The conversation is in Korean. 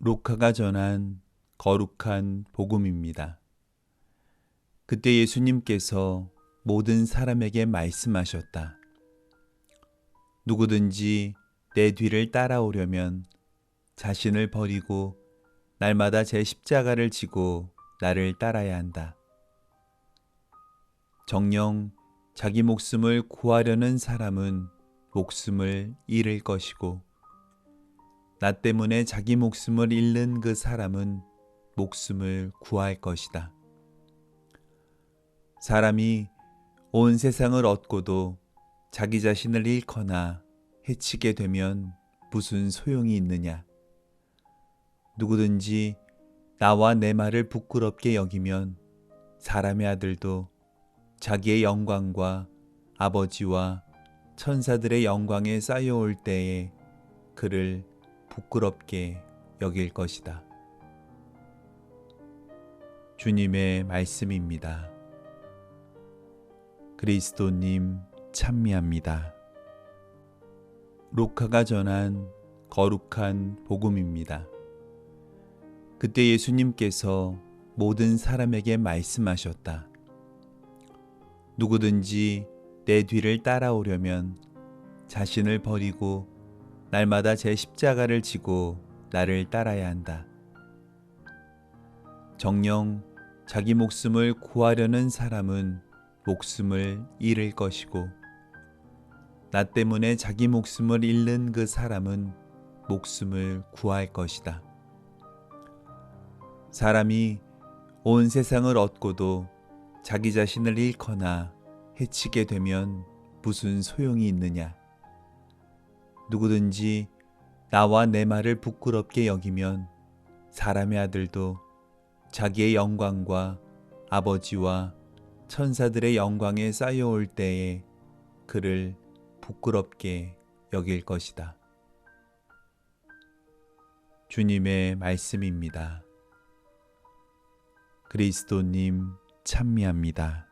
루카가 전한 거룩한 복음입니다. 그때 예수님께서 모든 사람에게 말씀하셨다. 누구든지 내 뒤를 따라오려면 자신을 버리고 날마다 제 십자가를 지고 나를 따라야 한다. 정령 자기 목숨을 구하려는 사람은 목숨을 잃을 것이고 나 때문에 자기 목숨을 잃는 그 사람은 목숨을 구할 것이다. 사람이 온 세상을 얻고도 자기 자신을 잃거나 해치게 되면 무슨 소용이 있느냐? 누구든지 나와 내 말을 부끄럽게 여기면 사람의 아들도 자기의 영광과 아버지와 천사들의 영광에 쌓여올 때에 그를 부끄럽게 여길 것이다. 주님의 말씀입니다. 그리스도님 찬미합니다. 루카가 전한 거룩한 복음입니다. 그때 예수님께서 모든 사람에게 말씀하셨다. 누구든지 내 뒤를 따라오려면 자신을 버리고 날마다 제 십자가를 지고 나를 따라야 한다. 정령 자기 목숨을 구하려는 사람은 목숨을 잃을 것이고 나 때문에 자기 목숨을 잃는 그 사람은 목숨을 구할 것이다. 사람이 온 세상을 얻고도 자기 자신을 잃거나 해치게 되면 무슨 소용이 있느냐? 누구든지 나와 내 말을 부끄럽게 여기면 사람의 아들도 자기의 영광과 아버지와 천사들의 영광에 쌓여올 때에 그를 부끄럽게 여길 것이다. 주님의 말씀입니다. 그리스도님 찬미합니다.